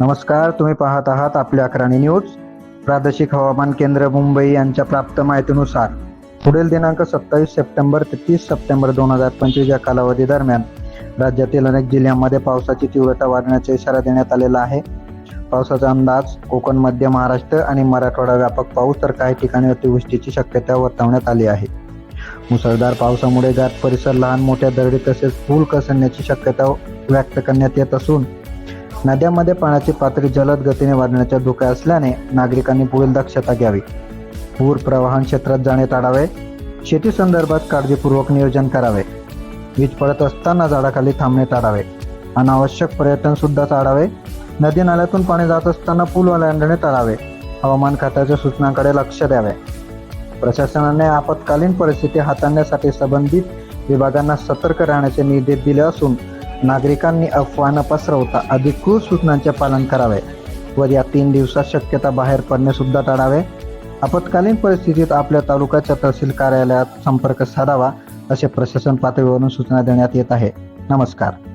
नमस्कार तुम्ही पाहत आहात आपल्या अकराणी न्यूज. प्रादेशिक हवामान केंद्र मुंबई यांच्या प्राप्त माहितीनुसार पुढील दिनांक सत्तावीस सप्टेंबर ते तीस सप्टेंबर दोन हजार पंचवीस या कालावधी दरम्यान राज्यातील अनेक जिल्ह्यांमध्ये पावसाची तीव्रता वाढण्याचा इशारा देण्यात आलेला आहे. पावसाचा अंदाज कोकण मध्य महाराष्ट्र आणि मराठवाडा व्यापक पाऊस तर काही ठिकाणी अतिवृष्टीची शक्यता वर्तवण्यात आली आहे. मुसळधार पावसामुळे घाट परिसर लहान मोठ्या दरडी तसेच पूल कसण्याची शक्यता व्यक्त करण्यात येत असून नद्यांमध्ये पाण्याची पातळी जलद गतीने वाढण्याचा धोका असल्याने नागरिकांनी पुढील दक्षता घ्यावी. पूर प्रवाहन क्षेत्रात जाणे टाळावे. शेती संदर्भात काळजीपूर्वक नियोजन करावे. वीज पडत असताना झाडाखाली थांबणे टाळावे. अनावश्यक पर्यटन सुद्धा टाळावे. नदी नाल्यातून पाणी जात असताना पूल ओलांडणे टाळावे. हवामान खात्याच्या सूचनांकडे लक्ष द्यावे. प्रशासनाने आपत्कालीन परिस्थिती हाताळण्यासाठी संबंधित विभागांना सतर्क राहण्याचे निर्देश दिले असून नागरिकांनी अफवा न पसरवता अधिकृत सूचनांचे पालन करावे व या तीन दिवसात शक्यता बाहेर पडणे सुद्धा टाळावे. आपत्कालीन परिस्थितीत आपल्या तालुक्याच्या तहसील कार्यालयात संपर्क साधावा असे प्रशासन पातळीवरून सूचना देण्यात येत आहे. नमस्कार.